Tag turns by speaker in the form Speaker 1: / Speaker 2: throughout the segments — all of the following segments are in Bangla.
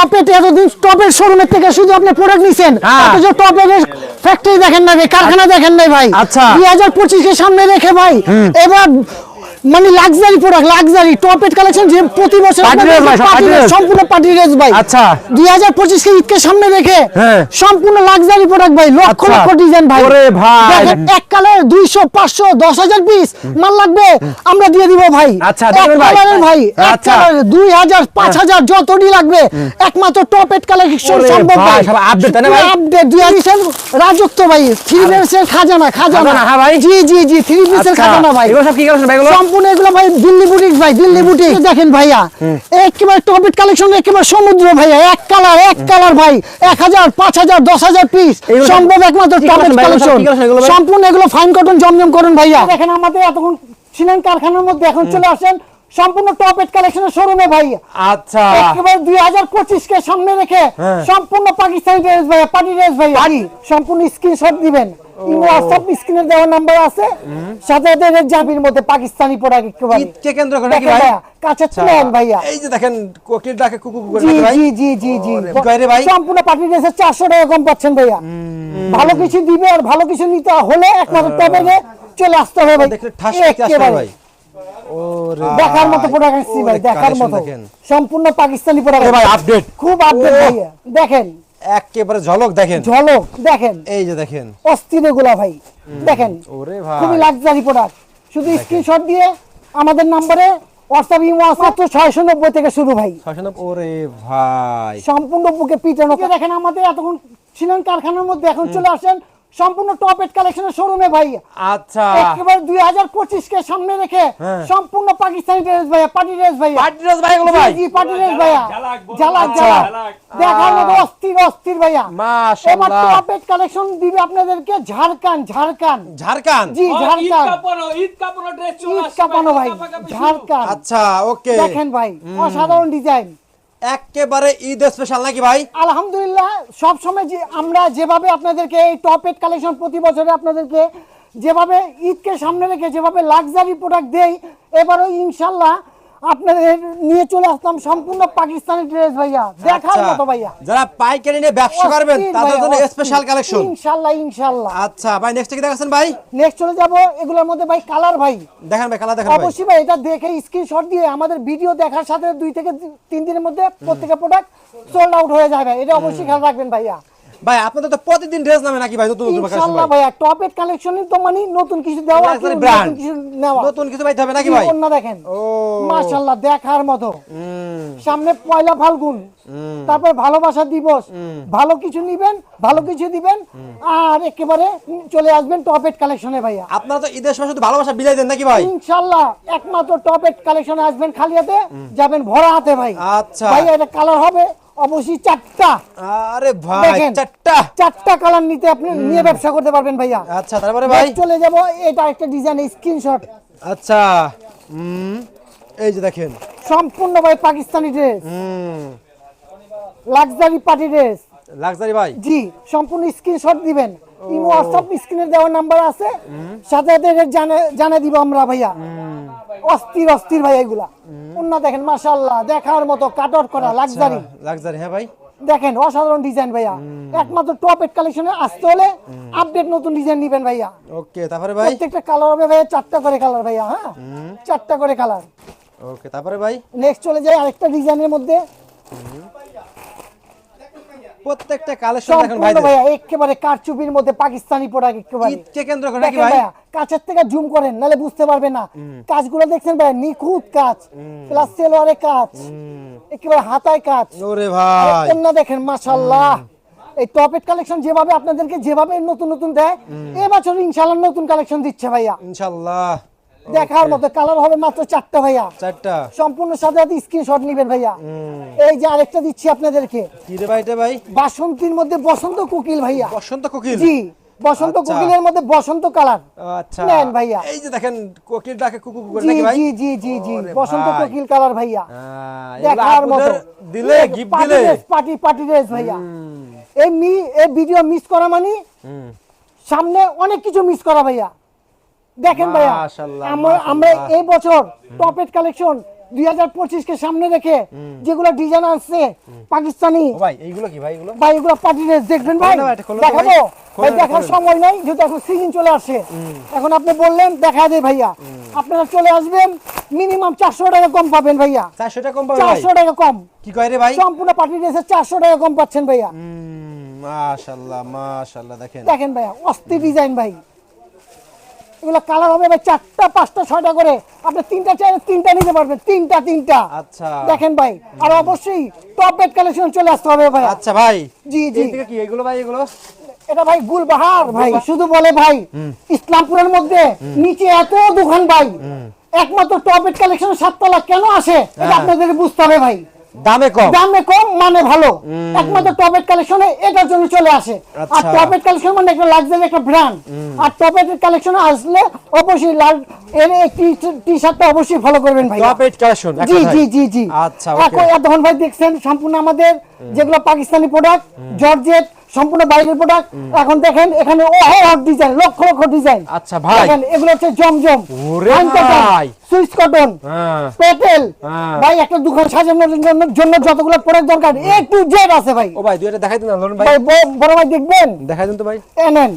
Speaker 1: টপেট এতদিন টপের শোরুমের থেকে শুধু আপনি প্রোডাক্ট নিছেন
Speaker 2: হ্যাঁ।
Speaker 1: অথচ টপের ফ্যাক্টরি দেখেন না ভাই, কারখানা দেখেন নাই ভাই
Speaker 2: আচ্ছা।
Speaker 1: দুই হাজার পঁচিশকে সামনে রেখে ভাই এবার মানে লাক্সারি প্রোডাক্ট লাক্সারি টপেট কালেকশন যে প্রতি বছর। সম্পূর্ণ পার্টি ড্রেস ভাই
Speaker 2: আচ্ছা।
Speaker 1: দুই হাজার পঁচিশকে ঈদকে সামনে রেখে
Speaker 2: হ্যাঁ।
Speaker 1: সম্পূর্ণ লাক্সারি প্রোডাক্ট ভাই লক্ষ
Speaker 2: আচ্ছা।
Speaker 1: লক্ষ ডিজাইন ভাই
Speaker 2: ওরে ভাই।
Speaker 1: এক কালার পিস মাল লাগবে আমরা দিয়ে দিব ভাই
Speaker 2: আচ্ছা, ভাই। আচ্ছা।
Speaker 1: হাজার পাঁচ হাজার যতটি লাগবে একমাত্র টপ এট কালেকশন সম্ভব
Speaker 2: ভাই, না ভাই?
Speaker 1: আপডেট হাজার রাজত্ব ভাই থ্রি পিসের খাজানা খাজানা
Speaker 2: হ্যাঁ ভাই।
Speaker 1: জি জি জি থ্রি পিসের
Speaker 2: আচ্ছা,
Speaker 1: খাজানা ভাই
Speaker 2: এগুলো সব কি কালেকশন ভাই এগুলো
Speaker 1: সম্পূর্ণ এগুলো ভাই দিল্লি বুটিক ভাই দিল্লি বুটিক। দেখেন ভাইয়া একেবারে টপিক কালেকশন একেবারে সমুদ্র ভাইয়া এক কালার এক কালার ভাই এক হাজার পাঁচ হাজার দশ হাজার পিস সম্ভব একমাত্র
Speaker 2: কি
Speaker 1: টপিক
Speaker 2: collection ভাই? এগুলো সব
Speaker 1: কালেকশন।
Speaker 2: কি collection এগুলো ভাই?
Speaker 1: সম্পূর্ণ এগুলো ফাইন কটন জমজম করুন ভাইয়া। দেখেন আমাদের এতক্ষণ ছিলেন কারখানার মধ্যে এখন চলে আসেন। সম্পূর্ণ টপ এট কালেকশনের শোরুমে ভাই।
Speaker 2: আচ্ছা।
Speaker 1: একেবারে দুই হাজার পঁচিশ কে সামনে রেখে
Speaker 2: হ্যাঁ।
Speaker 1: সম্পূর্ণ পাকিস্তানি ড্রেস ভাইয়া পার্টি ড্রেস ভাইয়া। সম্পূর্ণ স্ক্রিনশট দিবেন। হোয়াটসঅ্যাপ স্ক্রিনে দেওয়ার নাম্বার আছে? সাথে সাথে রেড মধ্যে পাকিস্তানি প্রোডাক্ট একেবারে
Speaker 2: ঈদকে কেন্দ্র করে নাকি ভাই?
Speaker 1: কাছে প্ল্যান ভাইয়া।
Speaker 2: এই যে দেখেন কোকিল ডাকে কুকু কুকু করে ভাই?
Speaker 1: জি জি জি জি।
Speaker 2: ভাই।
Speaker 1: সম্পূর্ণ পার্টি ড্রেসের চারশো টাকা কম পাচ্ছেন ভাইয়া। ভালো কিছু দিবে আর ভালো কিছু নিতে হলে একমাত্র চলে আসতে হবে ভাই।
Speaker 2: দেখলে ঠাস আসবে ভাই।
Speaker 1: দেখার মতো প্রোডাক্ট আসছি ভাই দেখার মতো। সম্পূর্ণ পাকিস্তানি
Speaker 2: আরে
Speaker 1: প্রোডাক্ট
Speaker 2: ভাই আপডেট
Speaker 1: খুব আপডেট ভাইয়া। দেখেন
Speaker 2: একেবারে ঝলক দেখেন।
Speaker 1: ঝলক দেখেন।
Speaker 2: এই যে দেখেন।
Speaker 1: অস্থির এগুলা ভাই দেখেন।
Speaker 2: ওরে ভাই।
Speaker 1: খুবই লাক্সারি প্রোডাক্ট শুধু স্ক্রিনশট দিয়ে আমাদের নম্বরে হোয়াটসঅ্যাপ ইমো আছে মাত্র ছয়শো নব্বই থেকে শুরু ভাই।
Speaker 2: ছয়শো নব্বই- ওরে ভাই।
Speaker 1: সম্পূর্ণ বুকে পিটানো। দেখেন আমাদের এতক্ষণ ছিলেন কারখানার মধ্যে এখন চলে আসেন সম্পূর্ণ টপ এট কালেকশনের শোরুমে ভাই।
Speaker 2: আচ্ছা।
Speaker 1: একেবারে দুই হাজার পঁচিশ কে সামনে রেখে
Speaker 2: হ্যাঁ।
Speaker 1: সম্পূর্ণ পাকিস্তানি ড্রেস ভাইয়া পার্টি ড্রেস ভাইয়া।
Speaker 2: পার্টি ড্রেস ভাই এগুলো ভাই।
Speaker 1: জি পার্টি ড্রেস ভাইয়া। ঝালাক
Speaker 2: আচ্ছা।
Speaker 1: ঝালাক। দেখার মতো অস্থির অস্থির ভাইয়া। এবার
Speaker 2: মাশাআল্লাহ
Speaker 1: টপ এট কালেকশন দিবে আপনাদেরকে ঝাড়খান্ড ঝাড়খান্ড
Speaker 2: ঝাড়খান্ড
Speaker 1: জি
Speaker 3: ঈদ
Speaker 1: ঝাড়খান্ড
Speaker 3: কাঁপানো ঈদ কাঁপানো ড্রেস চলে
Speaker 1: ঈদ
Speaker 3: আসছে
Speaker 1: কাঁপানো ভাই।
Speaker 3: কাপাকাপি
Speaker 1: ঝাড়খান্ড
Speaker 2: আচ্ছা ওকে।
Speaker 1: দেখেন ভাই অসাধারণ ডিজাইন
Speaker 2: একেবারে ঈদ স্পেশাল নাকি ভাই?
Speaker 1: আলহামদুলিল্লাহ, সব সময় যে আমরা যেভাবে আপনাদেরকে এই টপ এড কালেকশন প্রতি বছরে আপনাদেরকে যেভাবে ঈদকে সামনে রেখে যেভাবে লাক্সারি প্রোডাক্ট দেই, এবারও ইনশাল্লাহ আপনাদের নিয়ে চলে আসলাম সম্পূর্ণ পাকিস্তানি ড্রেস ভাইয়া। দেখার
Speaker 2: আচ্ছা,
Speaker 1: মতো ভাইয়া।
Speaker 2: যারা পাইকারি নিয়ে ব্যবসা করবেন তাদের জন্য স্পেশাল কালেকশন
Speaker 1: ইনশাল্লাহ ইনশাল্লাহ।
Speaker 2: আচ্ছা ভাই নেক্সট কি দেখাচ্ছেন ভাই?
Speaker 1: নেক্সট চলে যাব এগুলোর মধ্যে ভাই কালার ভাই।
Speaker 2: দেখেন ভাই কালা দেখেন
Speaker 1: অবশ্যই ভাই এটা দেখে স্ক্রিনশট দিয়ে আমাদের ভিডিও দেখার সাথে দুই থেকে তিন দিনের মধ্যে প্রত্যেকটা প্রোডাক্ট সোল্ড আউট হয়ে যাবে এটা অবশ্যই খেয়াল রাখবেন ভাইয়া।
Speaker 2: ভাই আপনাদের তো প্রতিদিন ড্রেস নামে নাকি ভাই নতুন নতুন
Speaker 1: ইনশাআল্লাহ
Speaker 2: ভাই?
Speaker 1: টপ এট কালেকশনে তো মানে নতুন কিছু দেওয়া
Speaker 2: Luxury
Speaker 1: নতুন কিছু নেওয়া?
Speaker 2: নতুন কিছু পাইতে হবে নাকি ভাই?
Speaker 1: অন্য দেখেন?
Speaker 2: ও।
Speaker 1: মাশাআল্লাহ দেখার মতো। সামনে পয়লা ফাল্গুন। তারপর ভালোবাসা দিবস। ভালো কিছু নিবেন ভালো কিছু দিবেন আর একেবারে চলে আসবেন টপ এট কালেকশনে ভাইয়া।
Speaker 2: আপনারা তো ঈদের সময় শুধু ভালোবাসা বিলাই দেন নাকি ভাই?
Speaker 1: ইনশাআল্লাহ একমাত্র টপ এট কালেকশনে আসবেন খালি হাতে যাবেন ভরা হাতে ভাই।
Speaker 2: আচ্ছা।
Speaker 1: ভাইয়া এটা কালার হবে অবশ্যই চারটা।
Speaker 2: আরে ভাই চারটা।
Speaker 1: চারটা কালার নিতে আপনি নিয়ে ব্যবসা করতে পারবেন ভাইয়া।
Speaker 2: আচ্ছা তারপরে ভাই?
Speaker 1: চলে যাব এটা একটা ডিজাইন স্ক্রিনশট
Speaker 2: আচ্ছা হুম এই যে দেখেন।
Speaker 1: সম্পূর্ণ ভাই পাকিস্তানি ড্রেস
Speaker 2: হুম।
Speaker 1: লাক্সারি পার্টি ড্রেস
Speaker 2: লাক্সারি ভাই?
Speaker 1: জি সম্পূর্ণ স্ক্রিনশট দিবেন। ইমো হোয়াটসঅ্যাপ স্ক্রিনে দেওয়ার নাম্বার আছে। সাথে সাথে জানে দিব আমরা ভাইয়া। অস্থির অস্থির ভাই এগুলা। অন্য দেখেন মাশাআল্লাহ দেখার মতো কাট আউট করা লাক্সারি
Speaker 2: লাক্সারি হ্যাঁ ভাই।
Speaker 1: দেখেন অসাধারণ ডিজাইন ভাইয়া। একমাত্র টপ এট কালেকশনে আসতে হলে আপডেট নতুন ডিজাইন নিবেন ভাইয়া।
Speaker 2: ওকে তারপরে ভাই?
Speaker 1: প্রত্যেকটা কালার হবে ভাইয়া চারটা করে কালার ভাইয়া হ্যাঁ? চারটা করে কালার
Speaker 2: ওকে তারপরে ভাই?
Speaker 1: নেক্সট চলে যায় আরেকটা ডিজাইনের মধ্যে।
Speaker 2: প্রত্যেকটা কালেকশন দেখেন ভাই
Speaker 1: একেবারে কারচুপির মধ্যে পাকিস্তানি প্রোডাক্ট একেবারে।
Speaker 2: ঈদকে কেন্দ্র করে নাকি ভাই?
Speaker 1: কাছের থেকে জুম করেন নালে বুঝতে পারবেন না। কাজগুলো দেখছেন ভাইয়া নিখুঁত কাজ প্লাস সেলোয়ারে কাজ একেবারে হাতায় কাজ।
Speaker 2: ওরে ভাই।
Speaker 1: অন্য দেখেন মাশাআল্লাহ। এই টপেট কালেকশন যেভাবে আপনাদেরকে যেভাবে নতুন নতুন দেয় এবছর ইনশাআল্লাহ নতুন কালেকশন দিচ্ছে ভাইয়া।
Speaker 2: ইনশাআল্লাহ।
Speaker 1: দেখার মতো কালার হবে মাত্র চারটা ভাইয়া।
Speaker 2: চারটা?
Speaker 1: সম্পূর্ণ সাথে সাথে স্ক্রিনশট নিবেন ভাইয়া। এই যে আরেকটা দিচ্ছি আপনাদেরকে।
Speaker 2: কি রে ভাই এটা ভাই?
Speaker 1: বাসন্তীর মধ্যে বসন্ত কোকিল ভাইয়া।
Speaker 2: বসন্ত কোকিল?
Speaker 1: জি বসন্ত
Speaker 2: আচ্ছা।
Speaker 1: কোকিলের মধ্যে বসন্ত কালার
Speaker 2: আচ্ছা।
Speaker 1: নেন ভাইয়া।
Speaker 2: এই যে দেখেন কোকিল ডাকে কুকু কুকু করে নাকি ভাই?
Speaker 1: জি জি জি জি। বসন্ত কোকিল কালার ভাইয়া।
Speaker 2: হ্যাঁ,
Speaker 1: দেখার মতো।
Speaker 2: দিলে গিফট দিলে।
Speaker 1: পার্টি পার্টি ড্রেস ভাইয়া। এই মি এই ভিডিও মিস করা মানে সামনে অনেক কিছু মিস করা ভাইয়া। দেখেন ভাইয়া আমরা এই বছর টপেট কালেকশন দুই হাজার পঁচিশকে সামনে রেখে যেগুলো ডিজাইন আসছে পাকিস্তানি।
Speaker 2: ভাই এইগুলো কি ভাই এগুলো?
Speaker 1: ভাই এগুলো পার্টি ড্রেস দেখবেন ভাই।
Speaker 2: খোলেন না ভাই, এটা খোলেন তো
Speaker 1: দেখাবো।
Speaker 2: ভাই।
Speaker 1: ভাই
Speaker 2: খোলেন না,
Speaker 1: দেখার সময় নাই যেহেতু এখন সিজন চলে আসছে এখন আপনি বললেন দেখা দেয় ভাইয়া। আপনারা চলে আসবেন মিনিমাম চারশো টাকা কম পাবেন ভাইয়া।
Speaker 2: চারশো টাকা কম
Speaker 1: চারশো টাকা কম।
Speaker 2: কি কয় রে ভাই?
Speaker 1: সম্পূর্ণ পার্টি ড্রেসের চারশো টাকা কম পাচ্ছেন ভাইয়া।
Speaker 2: মাশাল্লাহ মাশাল্লাহ দেখেন।
Speaker 1: দেখেন ভাইয়া অস্থির ডিজাইন ভাই। এগুলো কালার হবে ভাই চারটা পাঁচটা ছয়টা করে। আপনি তিনটা চাইলে তিনটা নিতে পারবেন। তিনটা তিনটা।
Speaker 2: আচ্ছা।
Speaker 1: দেখেন ভাই আর অবশ্যই টপ বেড কালেকশন চলে আসতে হবে ভাই।
Speaker 2: আচ্ছা ভাই
Speaker 1: জি জি।
Speaker 2: কি এগুলো ভাই এগুলো?
Speaker 1: এটা ভাই গুলবাহার ভাই শুধু বলে ভাই ইসলামপুরের মধ্যে নিচে এত দোকান ভাই একমাত্র টপ বেড কালেকশন সাততলা কেন আসে? এটা
Speaker 2: হ্যাঁ।
Speaker 1: আপনাদের বুঝতে হবে ভাই।
Speaker 2: দামে কম।
Speaker 1: দামে কম মানে ভালো। একমাত্র টপেট কালেকশনে এটার জন্য চলে আসে। আর
Speaker 2: আচ্ছা।
Speaker 1: টপেট কালেকশন মানে একটা লাক্সারি একটা ব্র্যান্ড আর টপেটের কালেকশন আসলে অবশ্যই লাল এর টি শার্টটা অবশ্যই ফলো করবেন ভাই
Speaker 2: টপেট কালেকশন
Speaker 1: জি জি জি জি।
Speaker 2: আচ্ছা
Speaker 1: এখন ভাই দেখছেন সম্পূর্ণ আমাদের যেগুলো পাকিস্তানি প্রোডাক্ট জর্জেট সম্পূর্ণ বাইরের প্রোডাক্ট এখন দেখেন এখানে অহরহ ডিজাইন লক্ষ লক্ষ ডিজাইন
Speaker 2: আচ্ছা ভাই।
Speaker 1: দেখেন এগুলো হচ্ছে জমজম।
Speaker 2: ভাই।
Speaker 1: সুইচ কটন
Speaker 2: হ্যাঁ।
Speaker 1: পেটেল
Speaker 2: হ্যাঁ।
Speaker 1: ভাই একটা দোকান সাজানোর জন্য যতগুলো প্রোডাক্ট দরকার এ টু জেড আছে ভাই।
Speaker 2: ও ভাই দেখাই দিন ভাই।
Speaker 1: বড় ভাই দেখবেন?
Speaker 2: দেখাই দিন তো ভাই।
Speaker 1: এনেন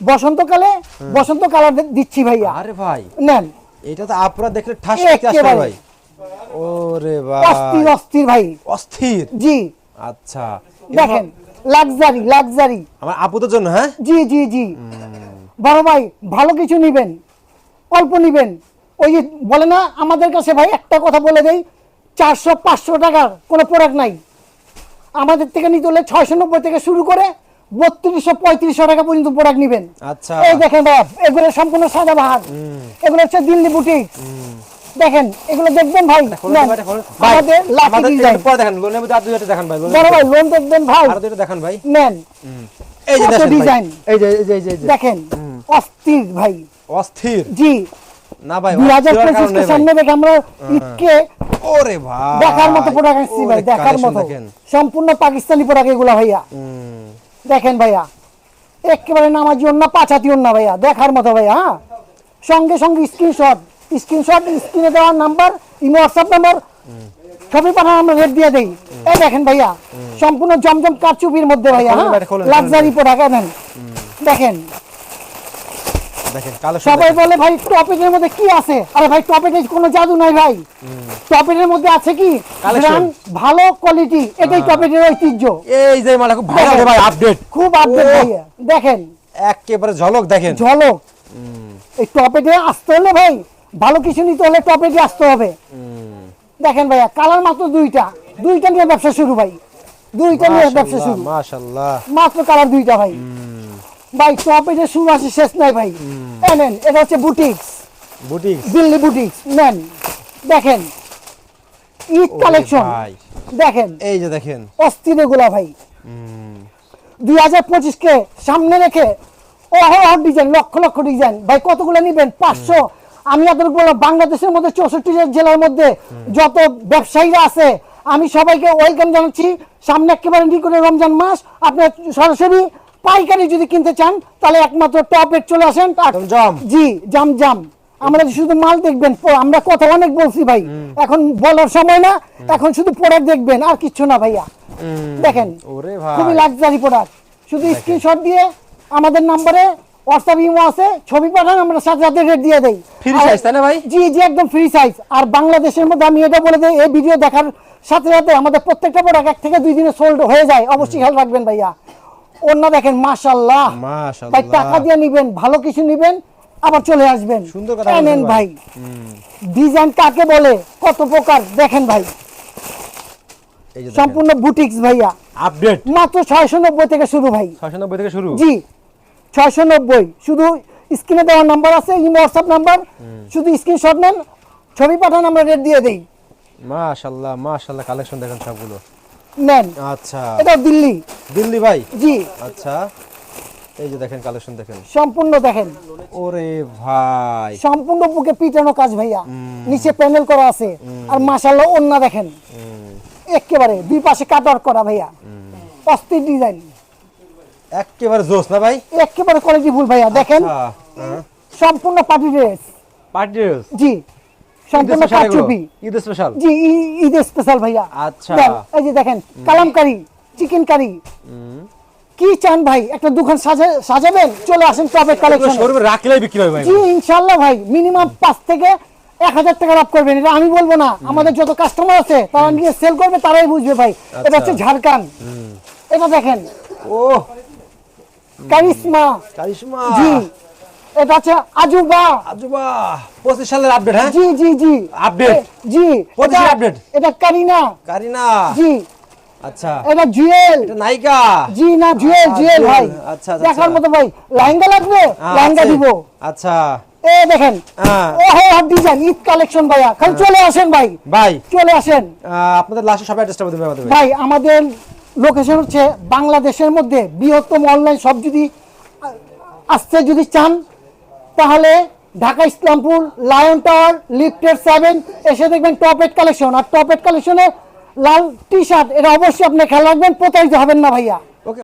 Speaker 1: বসন্তকালে বসন্ত কালার দিচ্ছি ভাইয়া।
Speaker 2: আরে ভাই।
Speaker 1: নেন।
Speaker 2: এটা তো আপনারা দেখলে ঠাস আসবে ভাই। ওরে ভাই।
Speaker 1: অস্থির অস্থির ভাই।
Speaker 2: অস্থির?
Speaker 1: জি।
Speaker 2: আচ্ছা।
Speaker 1: দেখেন লাক্সারি লাক্সারি
Speaker 2: আমার আপুদের জন্য হ্যাঁ?
Speaker 1: জি জি জি। বড় ভাই ভালো কিছু নিবেন অল্প নিবেন। ওই যে বলে না আমাদের কাছে ভাই একটা কথা বলে দেই চারশো পাঁচশো টাকার কোনো প্রোডাক্ট নাই। আমাদের থেকে নিতে হলে ছয়শো নব্বই থেকে শুরু করে বত্রিশশো পঁয়ত্রিশশো টাকা পর্যন্ত প্রোডাক্ট নিবেন।
Speaker 2: আচ্ছা।
Speaker 1: এই দেখেন বাপ এগুলো সম্পূর্ণ সাদা বাহার। এগুলো হচ্ছে দিল্লি বুটিক দেখেন এগুলো দেখবেন ভাই আমাদের লাকি ডিজাইন
Speaker 2: পরে দেখেন লোনের মধ্যে আর দুই একটা দেখান ভাই
Speaker 1: বড় ভাই লোন দেখবেন ভাই।
Speaker 2: আর দুইটা দেখান ভাই।
Speaker 1: নেন।
Speaker 2: এই যে
Speaker 1: ডিজাইন?
Speaker 2: এই যে এই যে
Speaker 1: দেখেন অস্থির ভাই।
Speaker 2: অস্থির?
Speaker 1: জি।
Speaker 2: না ভাই।
Speaker 1: সামনে আমরা
Speaker 2: ওরে ভাই।
Speaker 1: দেখার মতো প্রোডাক্ট আসছি ভাই দেখার মতো। সম্পূর্ণ পাকিস্তানি প্রোডাক্ট এগুলা ভাইয়া। দেখেন ভাইয়া একেবারে নামাজি অন্য পাঁচাতি অন্য ভাইয়া দেখার মতো ভাইয়া হ্যাঁ। সঙ্গে সঙ্গে স্ক্রিনশট স্ক্রিনশট স্ক্রিনে দেওয়ার নাম্বার ইমো হোয়াটসঅ্যাপ নাম্বার ছবি পাঠান আমরা রেট দিয়ে দেই। এই দেখেন ভাইয়া সম্পূর্ণ জমজম কারচুপির মধ্যে ভাইয়া হ্যাঁ? লাক্সারি প্রোডাক্ট নেন দেখেন। সবাই বলে ভাই টপেটের মধ্যে কি আছে? আরে ভাই টপেটের কোনো জাদু নাই ভাই। টপেটের মধ্যে আছে কি. ভালো কোয়ালিটি এটাই টপেটের ঐতিহ্য।
Speaker 2: এই যে মালা খুব
Speaker 1: দেখেন।
Speaker 2: ভাই আপডেট
Speaker 1: খুব আপডেট। ভাইয়া। দেখেন।
Speaker 2: একেবারে ঝলক দেখেন।
Speaker 1: ঝলক। এই টপেটে আসতে হলে ভাই ভালো কিছু নিতে হলে টপেটে আসতে হবে। দেখেন ভাইয়া কালার মাত্র দুইটা। দুইটা নিয়ে ব্যবসা শুরু ভাই। দুইটা নিয়ে ব্যবসা শুরু।
Speaker 2: মাশাআল্লাহ
Speaker 1: মাত্র কালার দুইটা ভাই। ভাই টপেটে শুরু আছে শেষ নাই ভাই। নেন এটা হচ্ছে বুটিক্স
Speaker 2: বুটিক
Speaker 1: দিল্লি বুটিক্স নেন। দেখেন ঈদ কালেকশন দেখেন।
Speaker 2: এই যে দেখেন।
Speaker 1: অস্থির এগুলা ভাই। দুই হাজার পঁচিশকে সামনে রেখে অহরহ ডিজাইন লক্ষ লক্ষ ডিজাইন ভাই কতগুলো নিবেন? পাঁচশো আমি এতটুকু বললাম বাংলাদেশের মধ্যে চৌষট্টি জেলার মধ্যে যত ব্যবসায়ীরা আছে আমি সবাইকে ওয়েলকাম জানাচ্ছি। সামনে একেবারে নিকটে রমজান মাস আপনার সরাসরি পাইকারি যদি কিনতে চান তাহলে একমাত্র টপ রেট চলে আসেন। জি জাম জাম। আমরা শুধু মাল দেখবেন আমরা কথা অনেক বলছি ভাই। এখন বলার সময় না এখন শুধু প্রোডাক্ট দেখবেন আর কিচ্ছু না ভাইয়া। দেখেন খুবই লাক্সারি প্রোডাক্ট শুধু স্ক্রিনশট দিয়ে আমাদের নম্বরে হোয়াটসঅ্যাপ ইমো আছে ছবি পাঠান আমরা সাথে সাথে রেট দিয়ে দেই।
Speaker 2: Free
Speaker 1: আর-
Speaker 2: তাই না ভাই?
Speaker 1: জি জি একদম ফ্রি সাইজ আর বাংলাদেশের মধ্যে আমি এটা বলে দিই এই ভিডিও দেখার সাথে সাথে আমাদের প্রত্যেকটা প্রোডাক্ট এক থেকে দুই দিনে সোল্ড হয়ে যায়। অবশ্যই খেয়াল রাখবেন ভাইয়া। অন্য দেখেন মাশাল্লাহ
Speaker 2: মাশাআল্লাহ।
Speaker 1: ভাই টাকা দিয়ে নিবেন ভালো কিছু নিবেন আবার চলে আসবেন।
Speaker 2: সুন্দর কথা
Speaker 1: এই
Speaker 2: ভাই।
Speaker 1: ডিজাইন কাকে বলে? কত প্রকার? দেখেন ভাই। সম্পূর্ণ বুটিক্স ভাইয়া।
Speaker 2: আপডেট
Speaker 1: মাত্র ছয়শো নব্বই থেকে শুরু ভাই।
Speaker 2: 690 থেকে শুরু?
Speaker 1: জি। ছয়শো নব্বই। শুধু স্ক্রিনে দেওয়ার নাম্বার আছে ইমো হোয়াটসঅ্যাপ নাম্বার। শুধু স্ক্রিনশট নেন ছবি পাঠান আমরা রেট দিয়ে দেই।
Speaker 2: মাশাআল্লাহ মাশাআল্লাহ কালেকশন দেখেন সবগুলো।
Speaker 1: নেন।
Speaker 2: আচ্ছা।
Speaker 1: এটা দিল্লি।
Speaker 2: দিল্লি ভাই?
Speaker 1: জি।
Speaker 2: আচ্ছা। এই যে দেখেন কালেকশন দেখেন।
Speaker 1: সম্পূর্ণ দেখেন।
Speaker 2: ওরে ভাই।
Speaker 1: সম্পূর্ণ বুকে পিটানো কাজ ভাইয়া। নিচে প্যানেল করা আছে। আর মাশাল্লাহ অন্য দেখেন। একেবারে দুই পাশে কাট করা ভাইয়া। অস্থির ডিজাইন
Speaker 2: একেবারে জোস না ভাই?
Speaker 1: একেবারে কোয়ালিটি ফুল ভাইয়া দেখেন।
Speaker 2: আচ্ছা, হ্যাঁ।
Speaker 1: সম্পূর্ণ পার্টি ড্রেস।
Speaker 2: Party dress?
Speaker 1: জি সম্পূর্ণ? কাচুপি
Speaker 2: ঈদ স্পেশাল
Speaker 1: জি ঈদ স্পেশাল ভাইয়া।
Speaker 2: আচ্ছা।
Speaker 1: এই যে দেখেন কালাম কারি চিকেন কারি কি চান ভাই? একটা দোকান সাজাবেন? চলে আসেন টপের কালেকশন
Speaker 2: শোরুমে রাখলেই বিক্রি হবে ভাই
Speaker 1: জি ইনশাল্লাহ ভাই মিনিমাম পাঁচ থেকে এক হাজার টাকা লাভ করবেন। এটা আমি বলব না। আমাদের যত কাস্টমার আছে তারা নিয়ে সেল করবে তারাই বুঝবে ভাই। এটা হচ্ছে ঝাড়খান্ড এটা দেখেন।
Speaker 2: ও
Speaker 1: কারিশমা।
Speaker 2: কারিশমা।
Speaker 1: জি এটা হচ্ছে আজুবা।
Speaker 2: আজুবা পঁচিশ সালের আপডেট হ্যাঁ?
Speaker 1: জি জি জি? এ- জি।
Speaker 2: পঁচিশের
Speaker 1: এটা-
Speaker 2: update?
Speaker 1: এটা কারিনা।
Speaker 2: কারিনা।
Speaker 1: জি।
Speaker 2: আচ্ছা।
Speaker 1: এটা জুয়েল।
Speaker 2: এটা নায়িকা?
Speaker 1: জি না জুয়েল
Speaker 2: আচ্ছা,
Speaker 1: জুয়েল ভাই।
Speaker 2: আচ্ছা, আচ্ছা,
Speaker 1: দেখার
Speaker 2: আচ্ছা।
Speaker 1: মতো ভাই। লেহেঙ্গা লাগবে? লেহেঙ্গা দিব।
Speaker 2: আচ্ছা।
Speaker 1: এ দেখেন।
Speaker 2: হ্যাঁ।
Speaker 1: ও হো ডিজাইন ঈদ কালেকশন ভাইয়া। খালি চলে আসেন ভাই।
Speaker 2: ভাই।
Speaker 1: চলে আসেন।
Speaker 2: আপনাদের লাস্টে সবাই অ্যাড্রেসটা পারবেন
Speaker 1: ভাই আমাদের লোকেশন হচ্ছে বাংলাদেশের মধ্যে বৃহত্তম অনলাইন সব যদি আসতে যদি চান, তাহলে ঢাকা ইসলামপুর লায়ন টাওয়ার লিফটের সেভেন এসে দেখবেন টপ এড কালেকশন আর টপ এড কালেকশনে লাল টি শার্ট এটা অবশ্যই আপনি খেয়াল রাখবেন, প্রতারিত হবেন না ভাইয়া।